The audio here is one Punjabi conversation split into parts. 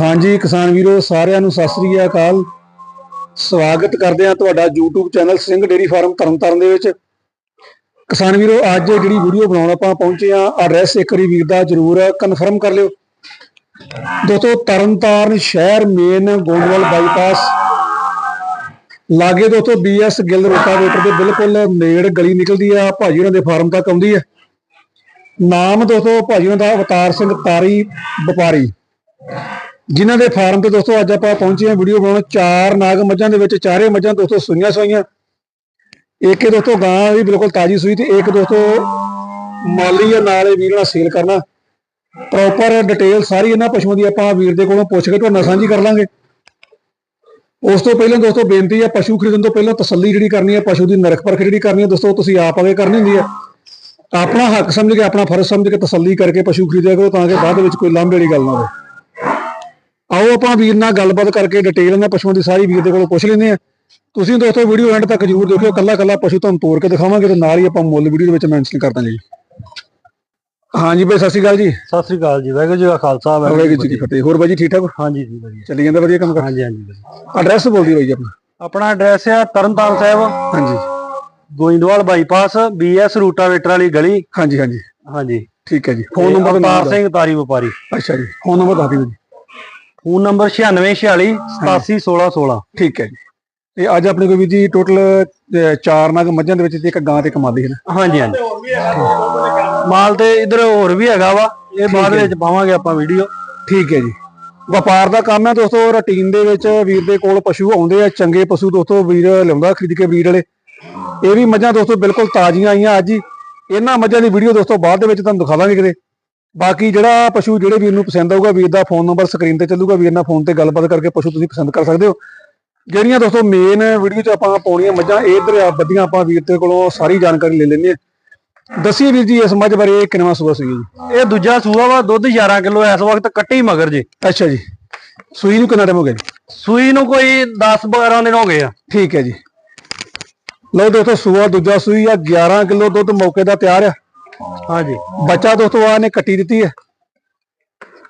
ਹਾਂਜੀ, ਕਿਸਾਨ ਵੀਰੋ, ਸਾਰਿਆਂ ਨੂੰ ਸਤਿ ਸ੍ਰੀ ਅਕਾਲ। ਸਵਾਗਤ ਕਰਦੇ ਹਾਂ ਤੁਹਾਡਾ YouTube channel Singh dairy farm Tarn Taran ਦੇ ਵਿੱਚ। ਕਿਸਾਨ ਵੀਰੋ, ਅੱਜ ਜਿਹੜੀ ਵੀਡੀਓ ਬਣਾਉਣ ਆਪਾਂ ਪਹੁੰਚੇ ਆ ਐਡਰੈਸ ਇੱਕ ਵਾਰੀ ਵੀਰ ਦਾ ਜਰੂਰ ਕਨਫਰਮ ਕਰ ਲਿਓ। ਦੋਸਤੋ, ਤਰਨਤਾਰਨ ਸ਼ਹਿਰ ਮੇਨ ਗੋਂਦਵਾਲ ਬਾਈਪਾਸ ਲਾਗੇ ਦੋਸਤੋ BS ਗਿੱਲ ਰੋਟਾਵੇਟਰ ਦੇ ਬਿਲਕੁਲ ਨੇੜ ਗਲੀ ਨਿਕਲਦੀ ਆ, ਭਾਜੀ ਉਹਨਾਂ ਦੇ ਫਾਰਮ ਤੱਕ ਆਉਂਦੀ ਹੈ ਨਾਮ ਦੋਸਤੋ, ਭਾਜੀ ਉਹਨਾਂ ਦਾ ਅਵਤਾਰ ਸਿੰਘ ਤਾਰੀ ਵਪਾਰੀ। ਜਿਨ੍ਹਾਂ ਦੇ ਫਾਰਮ ਤੇ ਦੋਸਤੋ ਅੱਜ ਆਪਾਂ ਪਹੁੰਚੇ ਹਾਂ ਵੀਡੀਓ ਬਣਾਉਣ। ਚਾਰ ਨਾਗ ਮੱਝਾਂ ਦੇ ਵਿੱਚ ਚਾਰੇ ਮੱਝਾਂ ਦੋਸਤੋ ਸੂਈਆਂ ਸੂਈਆਂ ਇੱਕ ਇਹ ਦੋਸਤੋ ਗਾਂ ਵੀ ਬਿਲਕੁਲ ਤਾਜੀ ਸੂਈ ਤੇ ਇੱਕ ਦੋਸਤੋ ਮਾਲੀ ਆ, ਨਾਲ ਵੀਰ ਨਾਲ ਸੇਲ ਕਰਨਾ। ਪ੍ਰੋਪਰ ਡਿਟੇਲ ਸਾਰੀ ਇਹਨਾਂ ਪਸ਼ੂਆਂ ਦੀ ਆਪਾਂ ਵੀਰ ਦੇ ਕੋਲੋਂ ਪੁੱਛ ਕੇ ਤੁਹਾਨੂੰ ਸਾਂਝੀ ਕਰ ਲਾਂਗੇ। ਉਸ ਤੋਂ ਪਹਿਲਾਂ ਦੋਸਤੋ ਬੇਨਤੀ ਹੈ ਪਸ਼ੂ ਖਰੀਦਣ ਤੋਂ ਪਹਿਲਾਂ ਤਸੱਲੀ ਜਿਹੜੀ ਕਰਨੀ ਹੈ ਪਸ਼ੂ ਦੀ ਨਰਖ ਪਰਖ ਜਿਹੜੀ ਕਰਨੀ ਹੈ ਦੋਸਤੋ ਤੁਸੀਂ ਆਪ ਅਗੇ ਕਰਨੀ ਹੁੰਦੀ ਹੈ ਆਪਣਾ ਹੱਕ ਸਮਝ ਕੇ, ਆਪਣਾ ਫਰਜ਼ ਸਮਝ ਕੇ ਤਸੱਲੀ ਕਰਕੇ ਪਸ਼ੂ ਖਰੀਦਿਆ ਕਰੋ ਤਾਂ ਕਿ ਬਾਅਦ ਵਿੱਚ ਕੋਈ ਲਾਂਭੇ ਵਾਲੀ ਗੱਲ ਨਾ ਹੋਵੇ। ਆਓ ਆਪਾਂ ਵੀਰ ਨਾਲ ਗੱਲਬਾਤ ਕਰਕੇ ਡਿਟੇਲ ਨਾਲ ਪਸ਼ੂਆਂ ਦੀ ਸਾਰੀ ਵੀਰ ਦੇ ਕੋਲੋਂ ਪੁੱਛ ਲੈਂਦੇ ਆ ਤੁਸੀਂ ਦੋਸਤੋ ਵੀਡੀਓ ਐਂਡ ਤੱਕ ਜਰੂਰ ਦੇਖਿਓ ਕੱਲਾ ਕੱਲਾ ਪਸ਼ੂ ਤੁਹਾਨੂੰ ਤੋੜ ਕੇ ਦਿਖਾਵਾਂਗੇ ਤੇ ਨਾਲ ਹੀ ਆਪਾਂ ਮੁੱਲ ਵੀਡੀਓ ਦੇ ਵਿੱਚ ਮੈਂਸ਼ਨ ਕਰ ਦਾਂਗੇ ਜੀ। ਹਾਂਜੀ ਬਈ ਸਤਿ ਸ਼੍ਰੀ ਅਕਾਲ ਜੀ। ਸਤਿ ਸ੍ਰੀ ਅਕਾਲ ਜੀ ਵਾਹਿਗੁਰੂ ਜੀ ਕਾ ਖਾਲਸਾ ਵਾਹਿਗੁਰੂ ਜੀ ਕੀ ਫਤਿਹ। ਹੋਰ ਬਾਈ ਜੀ ਠੀਕ ਠਾਕ ਹਾਂਜੀ ਜੀ ਵਧੀਆ। ਚੱਲੀ ਜਾਂਦਾ ਵਧੀਆ ਕੰਮ ਕਰ? ਹਾਂਜੀ ਹਾਂਜੀ ਵਧੀਆ। ਐਡਰੈਸ ਬੋਲਦੀ ਬਾਈ ਜੀ ਆਪਣਾ। ਆਪਣਾ ਐਡਰੈਸ ਹੈ ਤਰਨਤਾਰਨ ਸਾਹਿਬ। ਹਾਂਜੀ। ਗੋਇੰਦਵਾਲ ਬਾਈਪਾਸ ਬੀਐਸ ਰੂਟਾਵੇਟਰ ਵਾਲੀ ਗਲੀ। ਹਾਂਜੀ ਹਾਂਜੀ। ਹਾਂਜੀ। ਠੀਕ ਹੈ ਜੀ। ਫੋਨ ਨੰਬਰ ਅਵਤਾਰ ਸਿੰਘ ਤਾਰੀ ਵਪਾਰੀ। ਅੱਛਾ ਜੀ ਫੋਨ ਨੰਬਰ ਦੱਸ ਦਿਓ ਜੀ। ਫੋਨ ਨੰਬਰ 9646 871616 ਠੀਕ ਹੈ ਜੀ। ਤੇ ਅੱਜ ਆਪਣੇ ਕੋਲ ਵੀ ਜੀ ਟੋਟਲ ਚਾਰ ਨਗ ਮੱਝਾਂ ਦੇ ਵਿੱਚ ਤੇ ਇੱਕ ਗਾਂ ਤੇ ਇੱਕ ਮਾਦੀ ਹੈ ਨਾ? ਹਾਂਜੀ ਹਾਂਜੀ। ਮਾਲ ਤੇ ਇਧਰ ਹੋਰ ਵੀ ਹੈਗਾ ਵਾ ਇਹ ਬਾਅਦ ਵਿੱਚ ਪਾਵਾਂਗੇ ਆਪਾਂ ਵੀਡੀਓ ਠੀਕ ਹੈ ਜੀ। ਵਪਾਰ ਦਾ ਕੰਮ ਹੈ ਦੋਸਤੋ ਰੁਟੀਨ ਦੇ ਵਿੱਚ ਵੀਰ ਦੇ ਕੋਲ ਪਸ਼ੂ ਆਉਂਦੇ ਆ ਚੰਗੇ ਪਸ਼ੂ ਦੋਸਤੋ ਵੀਰ ਲਿਆਉਂਦਾ ਖਰੀਦ ਕੇ ਵੀਰ ਵਾਲੇ। ਇਹ ਵੀ ਮੱਝਾਂ ਦੋਸਤੋ ਬਿਲਕੁਲ ਤਾਜ਼ੀਆਂ ਆਈਆਂ ਅੱਜ ਹੀ। ਇਹਨਾਂ ਮੱਝਾਂ ਦੀ ਵੀਡੀਓ ਦੋਸਤੋ ਬਾਅਦ ਦੇ ਵਿੱਚ ਤੁਹਾਨੂੰ ਦਿਖਾਵਾਂਗੇ ਕਿਤੇ। ਬਾਕੀ ਜਿਹੜਾ ਪਸ਼ੂ ਜਿਹੜੇ ਵੀਰ ਨੂੰ ਪਸੰਦ ਆਊਗਾ ਵੀਰ ਦਾ ਫੋਨ ਨੰਬਰ ਸਕਰੀਨ ਤੇ ਚੱਲੂਗਾ ਵੀਰ ਨਾਲ ਫੋਨ ਤੇ ਗੱਲਬਾਤ ਕਰਕੇ ਪਸ਼ੂ ਤੁਸੀਂ ਪਸੰਦ ਕਰ ਸਕਦੇ ਹੋ। ਜਿਹੜੀਆਂ ਦੋਸਤੋ ਮੇਨ ਵੀਡੀਓ 'ਚ ਆਪਾਂ ਪਾਉਣੀਆਂ ਮੱਝਾਂ ਇਹ ਇਧਰ ਆ ਬੱਦੀਆਂ ਆਪਾਂ ਵੀਰ ਦੇ ਕੋਲੋਂ ਸਾਰੀ ਜਾਣਕਾਰੀ ਲੈ ਲੈਂਦੇ ਹਾਂ। ਦੱਸੀਏ ਵੀਰ ਜੀ ਇਸ ਮੱਝ ਬਾਰੇ ਕਿੰਨਾ ਸੂਆ ਸੀ ਜੀ? ਇਹ ਦੂਜਾ ਸੂਆ ਵਾ ਦੁੱਧ 11 ਕਿਲੋ ਇਸ ਵਕਤ ਕੱਟੀ ਮਗਰ ਜੀ। ਅੱਛਾ ਜੀ। ਸੂਈ ਨੂੰ ਕਿੰਨਾ ਟਾਈਮ ਹੋ ਗਿਆ ਜੀ? ਸੂਈ ਨੂੰ ਕੋਈ 10 12 ਦਿਨ ਹੋ ਗਏ ਆ। ਠੀਕ ਹੈ ਜੀ। ਲਓ ਦੋਸਤੋ ਸੂਆ ਦੂਜਾ ਸੂਈ ਆ 11 ਕਿਲੋ ਦੁੱਧ ਮੌਕੇ ਦਾ ਤਿਆਰ ਆ। ਹਾਂਜੀ। ਬੱਚਾ ਦੋਸਤੋ ਆ ਨੇ ਕੱਟੀ ਦਿੱਤੀ ਹੈ।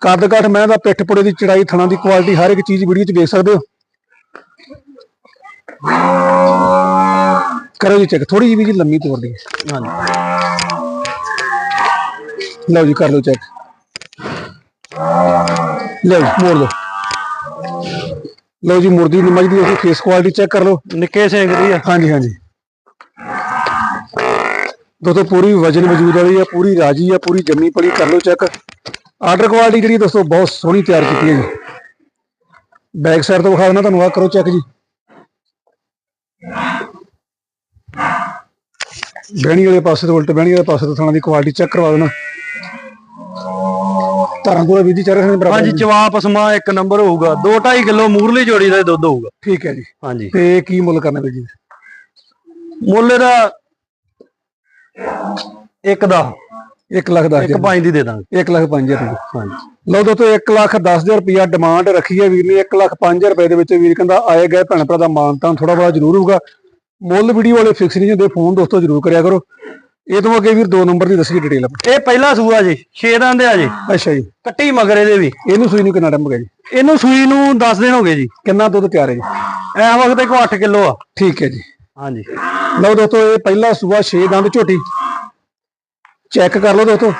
ਕੱਦ ਕਾਠ ਮੈਂ ਦਾ ਪਿੱਠ ਪੁੜੇ ਦੀ ਚੜਾਈ ਥਣਾ ਦੀ ਕੁਆਲਿਟੀ ਹਰ ਇੱਕ ਚੀਜ਼ ਵੀਡੀਓ 'ਚ ਦੇਖ ਸਕਦੇ ਹੋ। ਕਰੋ ਜੀ ਚੈੱਕ ਥੋੜੀ ਜਿਹੀ ਵੀ ਜੀ ਲੰਮੀ ਤੋੜ ਦੀ ਹਾਂਜੀ। ਲਓ ਜੀ ਕਰ ਲਓ ਚੈੱਕ ਲਓ ਮੋੜ ਲਓ। ਲਓ ਜੀ ਮੁਰਦੀ ਮੱਝ ਦੀ ਅਸੀਂ ਫੇਸ ਕੁਆਲਿਟੀ ਚੈੱਕ ਕਰ ਲਓ। ਨਿੱਕੇ ਸਿੰਘ ਦੀ ਆ। ਹਾਂਜੀ ਹਾਂਜੀ। ਦੋਸਤੋ ਪੂਰੀ ਵਜਨ ਵਜੂਦ ਵਾਲੀ ਆ ਪੂਰੀ ਰਾਜੀ ਆ ਪੂਰੀ ਜੰਮੀ ਪੜੀ ਕਰ ਲਓ ਚੈੱਕ ਆਰਡਰ ਕੁਆਲਿਟੀ ਜਿਹੜੀ ਦੋਸਤੋ ਬਹੁਤ ਸੋਹਣੀ ਤਿਆਰ ਕੀਤੀ ਹੈ ਜੀ। ਬੈਕ ਸਾਈਡ ਤੋਂ ਵਿਖਾ ਦੇਣਾ ਤੁਹਾਨੂੰ ਆ ਕਰੋ ਚੈੱਕ ਜੀ। ਬਹਿਣੀ ਵਾਲੇ ਪਾਸੇ ਤੋਂ ਉਲਟ ਬਹਿਣੀ ਵਾਲੇ ਪਾਸੇ ਤੋਂ ਥਾਣਾ ਦੀ ਕੁਆਲਿਟੀ ਚੈੱਕ ਕਰਵਾ ਦੇਣਾ। ਧਾਰਾਂ ਪੂਰਾ ਵੀਦੀ ਚਾਰੇ ਖਾਣੇ ਬਰਾਬਰ ਹਾਂਜੀ ਚਵਾ ਪਸਮਾ ਇੱਕ ਨੰਬਰ ਹੋਊਗਾ। 2.5 ਕਿਲੋ ਮੂਰਲੀ ਜੋੜੀ ਦਾ ਦੁੱਧ ਹੋਊਗਾ। ਠੀਕ ਹੈ ਜੀ। ਹਾਂਜੀ। ਤੇ ਕੀ ਮੁੱਲ ਕਰਨਾ ਵੀਰ ਜੀ? ਮੁੱਲ ਦਾ ਇੱਕ ਦਾ। 1 ਲੱਖ ਦਸ ਇੱਕ ਹਜ਼ਾਰ। ਪੰਜ ਦੀ ਦੇ ਦਾਂਗੇ। 1 ਲੱਖ ਪੰਜ ਹਜ਼ਾਰ ਰੁਪਏ ਹਾਂਜੀ। ਲਓ ਦੋਸਤੋ 1 ਲੱਖ 10000 ਰੁਪਇਆ ਡਿਮਾਂਡ ਰੱਖੀ ਹੈ ਵੀਰ ਨੇ। 1 ਲੱਖ 5000 ਰੁਪਏ ਦੇ ਵਿੱਚ ਵੀਰ ਕਹਿੰਦਾ ਆਏ ਗਏ ਭੈਣ ਭਰਾ ਦਾ ਮਾਨਤਾਨ ਥੋੜਾ ਬੜਾ ਜ਼ਰੂਰ ਹੋਊਗਾ। ਮੁੱਲ ਵੀਡੀਓ ਵਾਲੇ ਫਿਕਸ ਨਹੀਂ ਹੁੰਦੇ ਫੋਨ ਦੋਸਤੋ ਜ਼ਰੂਰ ਕਰਿਆ ਕਰੋ। ਇਹ ਤੋਂ ਅੱਗੇ ਵੀਰ ਦੋ ਨੰਬਰ ਦੀ ਦੱਸੀ ਡਿਟੇਲ ਇਹ ਪਹਿਲਾ ਸੂਆ ਜੀ 6 ਦੰਦ ਆ ਜੀ। ਅੱਛਾ ਜੀ। ਕੱਟੀ ਮਗਰ ਇਹਦੇ ਵੀ। ਇਹਨੂੰ ਸੂਈ ਨੂੰ ਕਿੰਨਾ ਟਾਈਮ ਹੋ ਗਿਆ ਜੀ? ਇਹਨੂੰ ਸੂਈ ਨੂੰ 10 ਦਿਨ ਹੋ ਗਏ ਜੀ। ਕਿੰਨਾ ਦੁੱਧ ਤਿਆਰ ਹੈ ਜੀ? ਐ ਵਕਤ ਕੋ 8 ਕਿਲੋ ਆ। ਠੀਕ ਹੈ ਜੀ। ਹਾਂਜੀ। ਲਓ ਦੋਸਤੋ ਇਹ ਪਹਿਲਾ ਸੂਆ 6 ਦੰਦ ਝੋਟੀ। ਚੈੱਕ ਕਰ ਲਓ ਦੋਸਤੋ।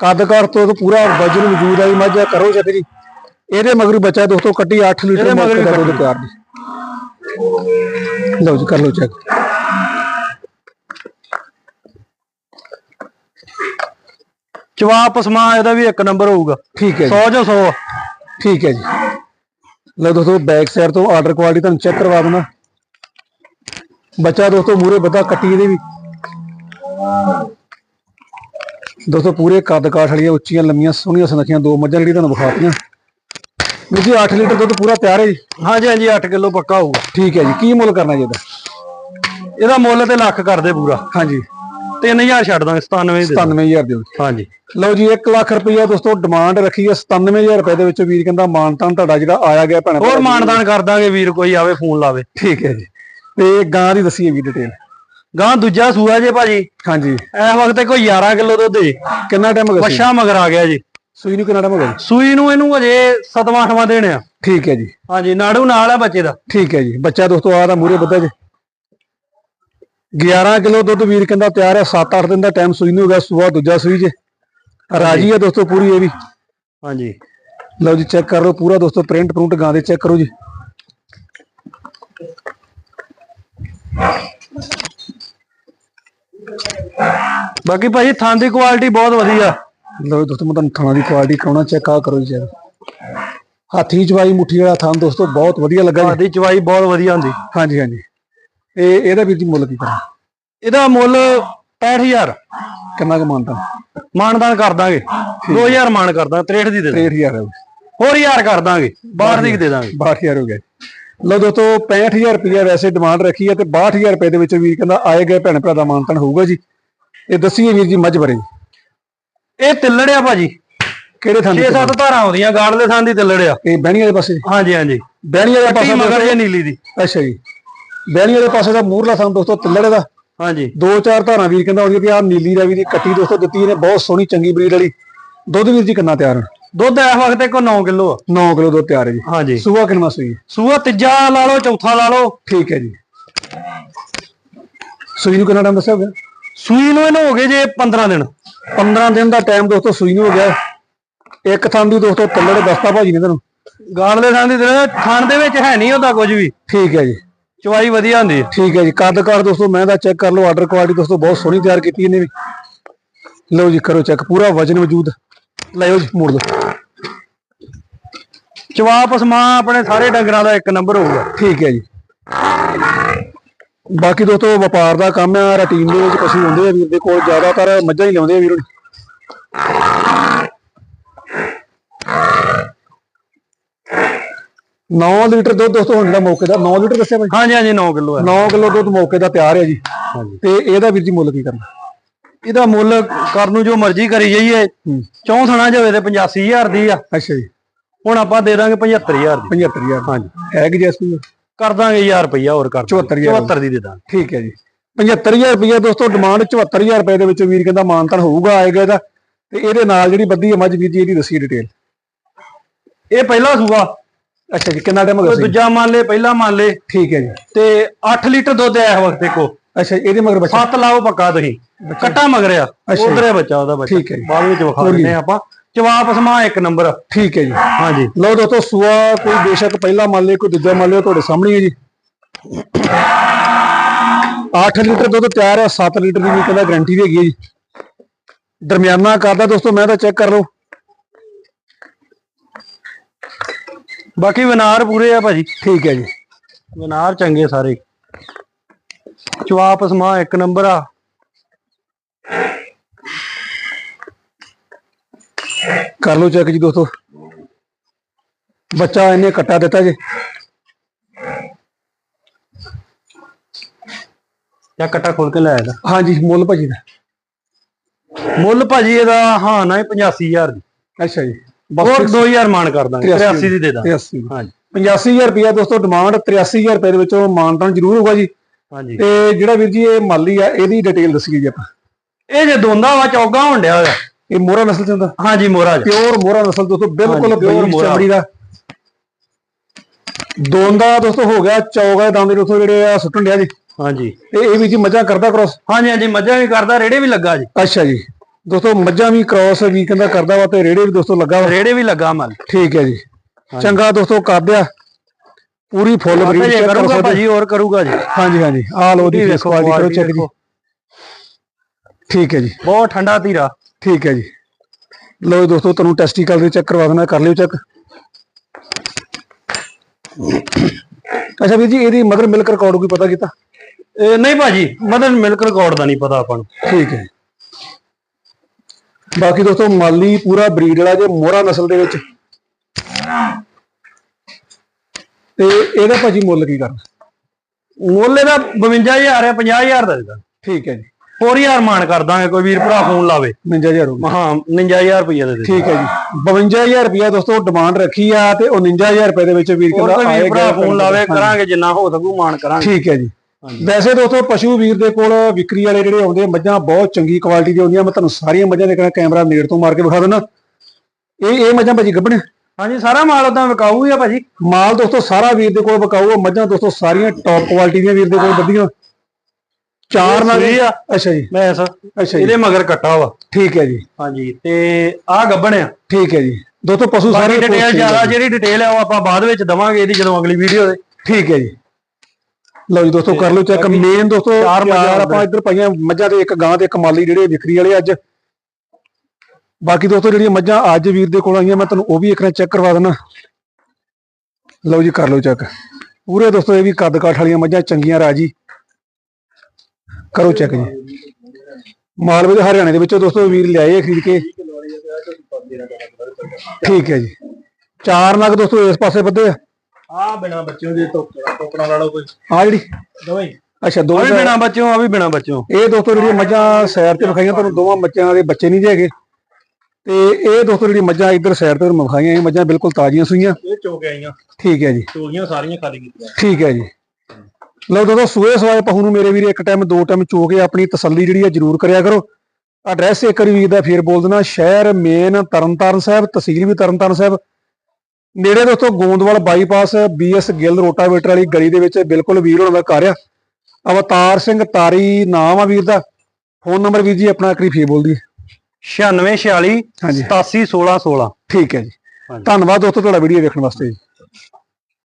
ਕੱਦ ਕਰ ਤੋਂ ਪੂਰਾ ਵਜਨ ਵਜੂਦ ਆਈ ਮੱਝ ਆ, ਕਰੋ ਚੈੱਕ ਜੀ। ਇਹਦੇ ਮਗਰ ਬੱਚਾ ਦੋਸਤੋ ਕੱਟੀ 8 ਲੀਟਰ ਮਗਰ ਦਾ ਦੁੱਧ ਤਿਆਰ ਜੀ। ਲਓ ਜੀ ਕਰ ਲਓ ਚੈੱਕ ਚਵਾ ਪਸਮਾ ਇਹਦਾ ਵੀ ਇੱਕ ਨੰਬਰ ਹੋਊਗਾ। ਠੀਕ ਹੈ ਜੀ। 100 ਜੋ 100 ਠੀਕ ਹੈ ਜੀ। ਲਓ ਦੋਸਤੋ ਬੈਕ ਸਾਈਡ ਤੋਂ ਆਰਡਰ ਕੁਆਲਿਟੀ ਤੁਹਾਨੂੰ ਚੈੱਕ ਕਰਵਾ ਦੇਣਾ ਬੱਚਾ ਦੋਸਤੋ ਮੂਰੇ ਬੱਦਾ ਕੱਟੀ ਇਹਦੇ ਵੀ। ਦੋਸਤੋ ਪੂਰੇ ਕੱਦ ਕਾਠ ਵਾਲੀਆਂ ਉੱਚੀਆਂ ਲੰਮੀਆਂ ਸੋਹਣੀਆਂ ਸੁਨੱਖੀਆਂ ਦੋ ਮੱਝਾਂ ਜਿਹੜੀ ਤੁਹਾਨੂੰ ਵਿਖਾਤੀਆਂ। ਵੀਰ ਜੀ 8 ਲੀਟਰ ਦੁੱਧ ਪੂਰਾ ਤਿਆਰ ਹੈ ਜੀ? ਹਾਂਜੀ ਹਾਂਜੀ 8 ਕਿਲੋ ਪੱਕਾ ਹੋਊਗਾ। ਠੀਕ ਹੈ ਜੀ। ਕੀ ਮੁੱਲ ਕਰਨਾ ਜੀ ਇਹਦਾ? ਇਹਦਾ ਮੁੱਲ ਤੇ ਲੱਖ ਕਰਦੇ ਪੂਰਾ। ਹਾਂਜੀ। 3000 ਛੱਡ ਦਾਂਗੇ 97 ਦੇ ਦਾਂਗੇ। 97000 ਦਿਓ। ਹਾਂਜੀ। ਲਓ ਜੀ 1 ਲੱਖ ਰੁਪਈਆ ਦੋਸਤੋ ਡਿਮਾਂਡ ਰੱਖੀ ਹੈ। 97000 ਰੁਪਏ ਦੇ ਵਿੱਚ ਵੀਰ ਕਹਿੰਦਾ ਮਾਨਤਾਨ ਤੁਹਾਡਾ ਜਿਹੜਾ ਆਇਆ ਗਿਆ ਭੈਣਾ ਹੋਰ ਮਾਨਦਾਨ ਕਰ ਦਾਂਗੇ ਵੀਰ ਕੋਈ ਆਵੇ ਫੋਨ ਲਾਵੇ। ਠੀਕ ਹੈ ਜੀ। ਤੇ ਗਾਂ ਦੀ ਦੱਸੀਏ ਵੀ ਡਿਟੇਲ ਗਾਂ ਦੂਜਾ ਸੂਆ ਜੇ ਭਾਜੀ। ਹਾਂਜੀ। ਐ ਵਕਤ ਕੋਈ 11 ਕਿਲੋ ਦੁੱਧ ਜੀ ਕਿੰਨਾ ਟਾਈਮ ਹੋ ਗਿਆ ਪੱਛਾ ਮਗਰ ਆ ਗਿਆ ਜੀ। ਸੂਈ ਨੂੰ ਕਿੰਨਾ ਟਾਈਮ ਹੋ ਗਿਆ? ਸੂਈ ਨੂੰ ਇਹਨੂੰ ਅਜੇ 7ਵਾਂ 8ਵਾਂ ਦੇਣ ਆ। ਠੀਕ ਹੈ ਜੀ। ਹਾਂਜੀ ਨਾੜੂ ਨਾਲ ਆ ਬੱਚੇ ਦਾ। ਠੀਕ ਹੈ ਜੀ। ਬੱਚਾ ਦੋਸਤੋ ਆ ਦਾ ਮੂਰੇ ਬੱਧਾ ਜੀ। 11 ਕਿਲੋ ਦੁੱਧ ਵੀਰ ਕਹਿੰਦਾ ਤਿਆਰ ਹੈ 7-8 ਦਿਨ ਦਾ ਟਾਈਮ ਸੂਈ ਨੂੰ ਹੋ ਗਿਆ ਸੂਆ ਦੂਜਾ ਸੂਈ ਜੇ। ਰਾਜੀ ਹੈ ਦੋਸਤੋ ਪੂਰੀ ਇਹ ਵੀ। ਹਾਂਜੀ। ਲਓ ਜੀ ਚੈੱਕ ਕਰ ਲਓ ਪੂਰਾ ਦੋਸਤੋ ਪ੍ਰਿੰਟ ਪ੍ਰਿੰਟ ਗਾਂ ਦੇ ਚੈੱਕ ਕਰੋ ਜੀ। ਬਾਕੀ ਭਾਜੀ ਥਾਂ ਦੀ ਕੁਆਲਿਟੀ ਬਹੁਤ ਵਧੀਆ। ਜੀ ਦੋਸਤੋ ਮੈਂ ਤੁਹਾਨੂੰ ਥਾਣਾ ਦੀ ਕੁਆਲਿਟੀ ਕਰਾਉਣਾ ਚੈੱਕ ਆ ਕਰੋ ਜੀ ਹਾਥੀ ਚਵਾਈ ਮੁੱਠੀ ਵਾਲਾ ਥਾਂ ਦੋਸਤੋ ਬਹੁਤ ਵਧੀਆ ਲੱਗਾ ਜੀ। ਸਾਡੀ ਚਵਾਈ ਬਹੁਤ ਵਧੀਆ ਹੁੰਦੀ। ਹਾਂਜੀ ਹਾਂਜੀ। ਇਹ ਇਹਦਾ ਵੀਰ ਜੀ ਮੁੱਲ ਕੀ ਕਰਾਂ? ਇਹਦਾ ਮੁੱਲ 65000 ਕਿੰਨਾ ਕੁ ਮੰਨਦਾ ਮਾਨਦਾਨ ਕਰ ਦਾਂਗੇ। 2000 ਮਾਨ ਕਰ ਦਾਂਗੇ 63 ਦੀ ਦੇ ਦਾਂਗੇ। 63000 ਹੈ ਹੋਰ ਹਜ਼ਾਰ ਕਰ ਦਾਂਗੇ ਬਾਹਰ ਦੀ ਦੇ ਦਾਂਗੇ। 62000 ਹੋ ਗਿਆ। ਲਓ ਦੋਸਤੋ 65000 ਰੁਪਏ ਵੈਸੇ ਡਿਮਾਂਡ ਰੱਖੀ ਹੈ ਤੇ 62000 ਰੁਪਏ ਦੇ ਵਿੱਚ ਵੀਰ ਕਹਿੰਦਾ ਆਏ ਗਏ ਭੈਣ ਭਰਾ ਦਾ ਮਾਨਤਨ ਹੋਊਗਾ ਜੀ। ਇਹ ਦੱਸੀਏ ਵੀਰ ਜੀ ਮੱਝ ਬਰੇ। ਇਹ ਤਿੱਲੜਿਆ ਭਾਜੀ। ਕਿਹੜੇ ਥਾਂ ਦੀ 6-7 ਧਾਰਾਂ ਆਉਂਦੀਆਂ ਗਾੜਲੇ ਥਾਂ ਦੀ ਤਿੱਲੜਿਆ। ਇਹ ਬਹਿਣੀ ਵਾਲੇ ਪਾਸੇ? ਹਾਂਜੀ ਹਾਂਜੀ। ਬਹਿਣੀ ਵਾਲੇ ਪਾਸੇ ਮਗਰ ਜੇ ਨੀਲੀ ਦੀ? ਅੱਛਾ ਜੀ। ਬਹਿਣੀ ਵਾਲੇ ਪਾਸੇ ਦਾ ਮੂਰਲਾ ਥਾਂ ਦੋਸਤੋ ਤਿੱਲੜੇ ਦਾ। ਹਾਂਜੀ। ਦੋ ਚਾਰ ਧਾਰਾਂ ਵੀਰ ਕਹਿੰਦਾ ਉਹਦੀ ਆ ਨੀਲੀ ਦਾ ਵੀ ਦੀ ਕੱਟੀ ਦੋਸਤੋ ਦਿੱਤੀ ਇਹਨੇ ਬਹੁਤ ਸੋਹਣੀ ਚੰਗੀ ਬਰੀਡ ਵਾਲੀ। ਦੁੱਧ ਵੀਰ ਜੀ ਕਿੰਨਾ ਤਿਆਰ ਹੈ ਦੁੱਧ ਇਸ ਵਕਤ ਕੋ 9 ਕਿਲੋ ਆ। 9 ਕਿਲੋ ਦੁੱਧ ਤਿਆਰ ਹੈ ਜੀ। ਹਾਂਜੀ। ਸੂਆ ਕਿੰਨਾ ਸੂਈ? ਸੂਆ ਤੀਜਾ ਲਾ ਲਓ ਚੌਥਾ ਲਾ ਲਓ। ਠੀਕ ਹੈ ਜੀ। ਸੂਈ ਨੂੰ ਕਿੰਨਾ ਟਾਈਮ ਦੱਸਿਆ ਹੋਗਾ ਸੂਈ ਨੂੰ ਇਹਨੂੰ ਹੋ ਗਏ ਜੇ 15 ਦਿਨ। 15 ਦਿਨ ਦਾ ਟਾਈਮ ਦੋਸਤੋ ਸੂਈ ਨੂੰ ਹੋ ਗਿਆ। ਇੱਕ ਥਾਂ ਦੀ ਦੋਸਤੋ ਤਿੱਲੜ ਦਸਤਾ ਭਾਜੀ ਨੇ ਤੁਹਾਨੂੰ ਗਾੜਲੇ ਥਾਂ ਦੀ ਥਣ ਦੇ ਵਿੱਚ ਹੈ ਨਹੀਂ ਉਹਦਾ ਕੁਝ ਵੀ। ਠੀਕ ਹੈ ਜੀ। ਚਵਾਈ ਵਧੀਆ ਹੁੰਦੀ ਹੈ। ਠੀਕ ਹੈ ਜੀ। ਕੱਦ ਕਾਰ ਦੋਸਤੋ ਮੈਂ ਦਾ ਚੈੱਕ ਕਰ ਲਓ ਆਰਡਰ ਕੁਆਲਿਟੀ ਦੋਸਤੋ ਬਹੁਤ ਸੋਹਣੀ ਤਿਆਰ ਕੀਤੀ ਇਹਨੇ ਵੀ। ਲਓ ਜੀ ਕਰੋ ਚੈੱਕ ਪੂਰਾ ਵਜਨ ਵਜੂਦ ਲਿਓ ਜੀ ਮੋੜ ਦਿਓ। ਚਵਾ ਪਸਮਾ ਆਪਣੇ ਸਾਰੇ ਡੰਗਰਾਂ ਦਾ ਇੱਕ ਨੰਬਰ ਹੋਊਗਾ। ਠੀਕ ਹੈ ਜੀ। ਬਾਕੀ ਦੋਸਤੋ ਵਪਾਰ ਦਾ ਕੰਮ ਆ ਰੂਟੀਨ ਦੇ ਵਿੱਚ ਪਸ਼ੂ ਹੁੰਦੇ ਆ ਵੀਰ ਦੇ ਕੋਲ ਜ਼ਿਆਦਾਤਰ ਮੱਝਾਂ ਹੀ ਲਿਆਉਂਦੇ ਆ ਵੀਰ। 9 ਲੀਟਰ ਦੁੱਧ ਦੋਸਤੋ ਹੁਣ ਜਿਹੜਾ ਮੌਕੇ ਦਾ 9 ਲੀਟਰ ਦੱਸਿਆ ਭਾਈ ਹਾਂਜੀ ਹਾਂਜੀ 9 ਕਿਲੋ ਹੈ। 9 ਕਿਲੋ ਦੁੱਧ ਮੌਕੇ ਦਾ ਤਿਆਰ ਹੈ ਜੀ। ਤੇ ਇਹਦਾ ਵੀਰ ਜੀ ਮੁੱਲ ਕੀ ਕਰਨਾ? ਇਹਦਾ ਮੁੱਲ ਕਰਨ ਨੂੰ ਜੋ ਮਰਜ਼ੀ ਕਰੀ ਜਾਈਏ ਹੂੰ। ਚੌਂ ਥਣਾ ਜਾਵੇ ਤੇ 85000 ਦੀ ਆ। ਅੱਛਾ ਜੀ। ਹੁਣ ਆਪਾਂ ਦੇ ਦਾਂਗੇ 75000 ਦੀ। 75000 ਹਾਂਜੀ। ਹੈ ਕਿ ਜੈਸਮੀਨ ਕਰ ਦਾਂਗੇ 1000 ਰੁਪਇਆ ਹੋਰ ਕਰ 74,000 74 ਦੀ ਦੇ ਦਾਂਗੇ। ਠੀਕ ਹੈ ਜੀ। 75000 ਰੁਪਏ ਦੋਸਤੋ ਡਿਮਾਂਡ 74000 ਰੁਪਏ ਦੇ ਵਿੱਚ ਵੀਰ ਕਹਿੰਦਾ ਮਾਨਤਨ ਹੋਊਗਾ ਆਏਗਾ ਇਹਦਾ। ਤੇ ਇਹਦੇ ਨਾਲ ਜਿਹੜੀ ਬੱਦੀ ਹੈ ਮੱਝ ਵੀਰ ਜੀ ਇਹਦੀ ਦੱਸੀ ਡਿਟੇਲ ਇਹ ਪਹਿਲਾ ਸੂਆ। ਅੱਛਾ ਜੀ ਕਿੰਨਾ ਟਾਈਮ ਹੋ ਗਿਆ ਦੂਜਾ ਮੰਨ ਲੇ ਪਹਿਲਾ ਮੰਨ ਲੇ। ਠੀਕ ਹੈ ਜੀ। ਤੇ 8 ਲੀਟਰ ਦੁੱਧ ਆ ਇਸ ਵਕਤ ਕੋ ਅੱਛਾ ਇਹਦੇ ਮਗਰ ਬੱਚਾ? ਸੱਤ ਲਾਓ ਪੱਕਾ ਤੁਸੀਂ। ਕੱਟਾ ਮਗਰਿਆ। ਉਧਰ ਹੈ ਬੱਚਾ ਉਹਦਾ ਬੱਚਾ। ਠੀਕ ਹੈ ਜੀ। ਬਾਅਦ ਵਿੱਚ ਵਿਖਾ ਦਿੰਦੇ ਆਪਾਂ। ਜਵਾਬ ਸਮਾ ਇੱਕ ਨੰਬਰ। ਠੀਕ ਹੈ ਜੀ। ਹਾਂਜੀ। ਲਓ ਦੋਸਤੋ ਸੂਆ ਕੋਈ ਬੇਸ਼ੱਕ ਪਹਿਲਾ ਮੰਨ ਲੇ ਕੋਈ ਦੂਜਾ ਮੰਨ ਲਿਓ ਤੁਹਾਡੇ ਸਾਹਮਣੇ ਹੈ ਜੀ। 8 ਲੀਟਰ ਦੁੱਧ ਤਿਆਰ ਹੈ 7 ਲੀਟਰ ਦੀ ਵੀ ਕਹਿੰਦਾ ਗਾਰੰਟੀ ਵੀ ਹੈਗੀ ਹੈ ਜੀ। ਦਰਮਿਆਨਾ ਕਰਦਾ ਦੋਸਤੋ ਮੈਂ ਤਾਂ ਚੈੱਕ ਕਰ ਲਓ ਬਾਕੀ ਵਿਨਾਰ ਪੂਰੇ ਆ ਭਾਜੀ। ਠੀਕ ਹੈ ਜੀ। ਵਿਨਾਰ ਚੰਗੇ ਸਾਰੇ। ਜਵਾਬ ਸਮਾ ਇੱਕ ਨੰਬਰ ਆ। ਕਰ ਲਓ ਚੈੱਕ ਜੀ ਦੋਸਤੋ। ਬੱਚਾ ਇਹਨੇ ਕੱਟਾ ਦਿੱਤਾ ਜੀ। ਜਾਂ ਕੱਟਾ ਖੋਲ ਕੇ ਲੈ ਆਇਆ ਹਾਂਜੀ ਮੁੱਲ ਭਾਜੀ ਦਾ। ਮੁੱਲ ਭਾਜੀ ਇਹਦਾ ਹਾਂ ਨਾ 85000 ਦੀ। ਅੱਛਾ ਜੀ। ਹੋਰ 2000 ਮਾਨ ਕਰ ਦਾਂਗੇ। 83 ਦੀ ਦੇ ਦਾਂਗੇ। 83 ਹਾਂਜੀ। 85000 ਰੁਪਇਆ ਦੋਸਤੋ ਡਿਮਾਂਡ 83000 ਰੁਪਏ ਦੇ ਵਿੱਚੋਂ ਮਾਨਤਾਨ ਜ਼ਰੂਰ ਹੋਊਗਾ ਜੀ। ਹਾਂਜੀ। ਤੇ ਜਿਹੜਾ ਵੀਰ ਜੀ ਇਹ ਮਾਲੀ ਆ ਇਹਦੀ ਡਿਟੇਲ ਦੱਸੀਏ ਜੀ ਆਪਾਂ। ਇਹ ਜੇ ਦੋਂਦਾ ਵਾ ਚੌਗਾ ਹੋਣ ਡਿਆ ਹੋਇਆ। ਇਹ ਮੋਹਰਾ ਨਸਲ ਚ ਹਾਂਜੀ ਮੋਰਾ ਜੀ। ਪਿਓਰ ਮੋਹਰਾ ਨਸਲ ਦੋਸਤੋ ਬਿਲਕੁਲ ਪਿਓਰ। ਚਮੜੀ ਦਾ। ਦੋਂਦਾ ਦੋਸਤੋ ਹੋ ਗਿਆ ਚੌਗਾ ਦੇ ਦੰਦ ਦੋਸਤੋ ਜਿਹੜੇ ਆ ਸੁੱਟਣ ਡਿਆ ਜੀ। ਹਾਂਜੀ। ਇਹ ਇਹ ਵੀ ਜੀ ਮੱਝਾਂ ਕਰਦਾ ਕ੍ਰੋਸ ਹਾਂਜੀ ਹਾਂਜੀ ਮੱਝਾਂ ਵੀ ਕਰਦਾ ਰੇੜੇ ਵੀ ਲੱਗਾ ਜੀ। ਅੱਛਾ ਜੀ। ਦੋਸਤੋ ਮੱਝਾਂ ਵੀ ਕ੍ਰੋਸ ਵੀ ਕਹਿੰਦਾ ਕਰਦਾ ਵਾ ਤੇ ਰੇੜੇ ਵੀ ਦੋਸਤੋ ਲੱਗਾ ਵਾ। ਰੇੜੇ ਵੀ ਲੱਗਾ ਮਲ। ਠੀਕ ਹੈ ਜੀ। ਚੰਗਾ ਦੋਸਤੋ ਕਰ ਦਿਆ। ਪੂਰੀ ਫੁੱਲ ਬਰੀਡ ਚੈੱਕ ਕਰੋ ਕਰੂਗਾ ਸਕਦੇ ਭਾਜੀ ਹੋਰ ਕਰੂਗਾ ਜੀ। ਹਾਂਜੀ ਹਾਂਜੀ। ਆਹ ਲੋ ਦੀ ਫੇਸ ਕੁਆਲਿਟੀ ਕਰੋ ਚੈੱਕ ਜੀ। ਠੀਕ ਹੈ ਜੀ। ਬਹੁਤ ਠੰਡਾ ਧੀਰਾ। ਠੀਕ ਹੈ ਜੀ। ਲੋ ਦੋਸਤੋ ਤੁਹਾਨੂੰ ਟੈਸਟੀਕਲ ਦੇ ਚੈੱਕ ਕਰਵਾ ਦੇਣਾ ਕਰ ਲਿਓ ਚੈੱਕ ਅੱਛਾ ਵੀਰ ਜੀ ਇਹਦੀ ਮਦਰ ਮਿਲਕ ਰਿਕਾਰਡ ਕੋਈ ਪਤਾ ਕੀਤਾ? ਇਹ ਨਹੀਂ ਭਾਜੀ ਮਦਨ ਮਿਲਕ ਰਿਕਾਰਡ ਦਾ ਨਹੀਂ ਪਤਾ ਆਪਾਂ ਨੂੰ। ਠੀਕ ਹੈ। ਬਾਕੀ ਦੋਸਤੋ ਮਾਲੀ ਪੂਰਾ ਬਰੀਡ ਵਾਲਾ ਜੇ ਮੋਹਰਾ ਨਸਲ ਦੇ ਵਿੱਚ। ਤੇ ਇਹਦਾ ਭਾਜੀ ਮੁੱਲ ਕੀ ਕਰਨਾ? ਮੁੱਲ ਇਹਦਾ 52000 ਹੈ 50000 ਦਾ ਦੇਦਾ ਠੀਕ ਹੈ ਜੀ। 4000 ਮਾਨ ਕਰ ਦਾਂਗੇ ਕੋਈ ਵੀਰ ਭਰਾ ਫੋਨ ਲਾਵੇ। 59000 ਹੋ ਗਿਆ। ਹਾਂ 59000 ਰੁਪਏ ਦੇ ਦੇ। ਠੀਕ ਹੈ ਜੀ। 52000 ਰੁਪਇਆ ਦੋਸਤੋ ਡਿਮਾਂਡ ਰੱਖੀ ਆ ਤੇ ਉਹ 59000 ਰੁਪਏ ਦੇ ਵਿੱਚ ਵੀਰ ਕਹਿੰਦਾ ਕੋਈ ਵੀਰ ਆਏਗਾ ਭਰਾ ਫੋਨ ਲਾਵੇ ਕਰਾਂਗੇ ਜਿੰਨਾ ਹੋ ਸਕੂ ਮਾਨ ਕਰਾਂਗੇ। ਠੀਕ ਹੈ ਜੀ। ਵੈਸੇ ਦੋਸਤੋ ਪਸ਼ੂ ਵੀਰ ਦੇ ਕੋਲ ਵਿਕਰੀ ਵਾਲੇ ਜਿਹੜੇ ਆਉਂਦੇ ਮੱਝਾਂ ਬਹੁਤ ਚੰਗੀ ਕੁਆਲਿਟੀ ਦੀਆਂ ਹੁੰਦੀਆਂ। ਮੈਂ ਤੁਹਾਨੂੰ ਸਾਰੀਆਂ ਮੱਝਾਂ ਦੇ ਕੈਮਰਾ ਨੇੜ ਤੋਂ ਮਾਰ ਕੇ ਵਿਖਾ ਦਿੰਦਾ। ਇਹ ਇਹ ਮੱਝਾਂ ਭਾਜੀ ਗੱਭਣ ਹਾਂਜੀ ਸਾਰਾ ਮਾਲ ਉਦਾਂ ਵਿਕਾਊ ਹੀ ਆ ਭਾਜੀ। ਮਾਲ ਦੋਸਤੋ ਸਾਰਾ ਵੀਰ ਦੇ ਕੋਲ ਬਕਾਊ ਆ। ਮੱਝਾਂ ਦੋਸਤੋ ਸਾਰੀਆਂ ਟੌਪ ਕੁਆਲਿਟੀ ਦੀਆਂ ਵੀਰ ਦੇ ਕੋਲ ਵਧੀਆ। ਚਾਰ ਨਾਲ ਸੂਈ ਆ। ਅੱਛਾ ਜੀ। ਮੈਂ ਇਸ ਅੱਛਾ ਜੀ। ਇਹਦੇ ਮਗਰ ਕੱਟਾ ਵਾ। ਠੀਕ ਹੈ ਜੀ। ਹਾਂਜੀ ਤੇ ਆਹ ਗੱਬਣ ਆ। ਠੀਕ ਹੈ ਜੀ। ਦੋਸਤੋ ਪਸ਼ੂ ਸਾਰੇ ਡਿਟੇਲ ਜ਼ਿਆਦਾ ਜਿਹੜੀ ਡਿਟੇਲ ਹੈ ਉਹ ਆਪਾਂ ਬਾਅਦ ਵਿੱਚ ਦਵਾਂਗੇ ਇਹਦੀ ਜਦੋਂ ਅਗਲੀ ਵੀਡੀਓ ਦੇ। ਠੀਕ ਹੈ ਜੀ। ਲਓ ਜੀ ਦੋਸਤੋ ਕਰ ਲਓ ਚੈੱਕ। ਮੇਨ ਦੋਸਤੋ ਚਾਰ ਚਾਰ ਮੱਝਾਂ ਆਪਾਂ ਇੱਧਰ ਪਾਈਆਂ ਮੱਝਾਂ ਤੇ ਇੱਕ ਗਾਂ ਤੇ ਇੱਕ ਮਾਲੀ ਜਿਹੜੇ ਵਿਕਰੀ ਵਾਲੇ ਅੱਜ। ਬਾਕੀ ਦੋਸਤੋ ਜਿਹੜੀਆਂ ਮੱਝਾਂ ਅੱਜ ਵੀਰ ਦੇ ਕੋਲ ਆਈਆਂ ਮੈਂ ਤੁਹਾਨੂੰ ਉਹ ਵੀ ਇੱਕ ਵਾਰ ਚੈੱਕ ਕਰਵਾ ਦਿੰਦਾ ਲਓ ਜੀ ਕਰ ਲਓ ਚੈੱਕ ਪੂਰੇ ਦੋਸਤੋ ਇਹ ਵੀ ਕੱਦ ਕਾਠ ਵਾਲੀਆਂ ਮੱਝਾਂ ਚੰਗੀਆਂ ਰਾਜੀ। ਕਰੋ ਚੈੱਕ ਜੀ। ਮਾਲਵੇ ਦੇ ਹਰਿਆਣੇ ਦੇ ਵਿੱਚੋਂ ਦੋਸਤੋ ਵੀਰ ਲਿਆਏ ਖਰੀਦ ਕੇ। ਠੀਕ ਹੈ ਜੀ। ਚਾਰ ਨਗ ਦੋਸਤੋ ਇਸ ਪਾਸੇ ਵੱਧੇ ਆ। ਆ ਬਿਨਾ ਬੱਚਿਆਂ ਦੇ ਟੋਕਣਾ ਲਾ ਲਓ ਕੋਈ। ਆ ਜਿਹੜੀ? ਦੋਵੇਂ ਅੱਛਾ ਦੋ ਵੀ ਬਿਨਾ ਬੱਚਿਆਂ ਆ ਵੀ ਬਿਨਾ ਬੱਚਿਆਂ ਇਹ ਦੋਸਤੋ ਜਿਹੜੀਆਂ ਮੱਝਾਂ ਸਾਈਡ ਤੇ ਵਿਖਾਈਆਂ ਤੁਹਾਨੂੰ ਦੋਵਾਂ ਬੱਚਿਆਂ ਦੇ ਬੱਚੇ ਨਹੀਂ ਜੇ ਹੈਗੇ। ਤੇ ਇਹ ਦੋਸਤੋ ਜਿਹੜੀ ਮੱਝਾਂ ਇੱਧਰ ਸਾਈਡ ਤੇ ਵਿਖਾਈਆਂ ਇਹ ਮੱਝਾਂ ਬਿਲਕੁਲ ਤਾਜ਼ੀਆਂ ਸੂਈਆਂ। ਇਹ ਚੋਕੇ ਆਈਆਂ। ਠੀਕ ਹੈ ਜੀ। ਚੋਗੀਆਂ ਸਾਰੀਆਂ ਖਾਲੀ ਕੀਤੀਆਂ। ਠੀਕ ਹੈ ਜੀ। ਲਓ ਦੋਸਤੋ ਸੂਏ ਸਵਾਏ ਪਹੂ ਨੂੰ ਮੇਰੇ ਵੀਰੇ ਇੱਕ ਟਾਈਮ ਦੋ ਟਾਈਮ ਚੋ ਕੇ ਆਪਣੀ ਤਸੱਲੀ ਜਿਹੜੀ ਹੈ ਜ਼ਰੂਰ ਕਰਿਆ ਕਰੋ। ਐਡਰੈਸ ਇੱਕ ਵਾਰੀ ਵੀਰ ਦਾ ਫੇਰ ਬੋਲ ਦੇਣਾ ਸ਼ਹਿਰ ਮੇਨ ਤਰਨਤਾਰਨ ਸਾਹਿਬ ਤਹਿਸੀਲ ਵੀ ਤਰਨਤਾਰਨ ਸਾਹਿਬ। ਨੇੜੇ ਦੋਸਤੋ Goindwal bypass BS Gill rotavator ਵਾਲੀ ਗਲੀ ਦੇ ਵਿੱਚ ਬਿਲਕੁਲ ਵੀਰ ਹੋਣਾ ਦਾ ਘਰ ਆ। ਅਵਤਾਰ ਸਿੰਘ ਤਾਰੀ ਨਾਮ ਆ ਵੀਰ ਦਾ। ਫੋਨ ਨੰਬਰ ਵੀਰ ਜੀ ਆਪਣਾ ਵਾਰੀ ਫੇਰ ਬੋਲ ਦੀ 96 46 ਹਾਂਜੀ। 87 16 16 ਠੀਕ ਹੈ ਜੀ। ਧੰਨਵਾਦ ਦੋਸਤੋ ਤੁਹਾਡਾ ਵੀਡੀਓ ਵੇਖਣ ਵਾਸਤੇ। ਜੀ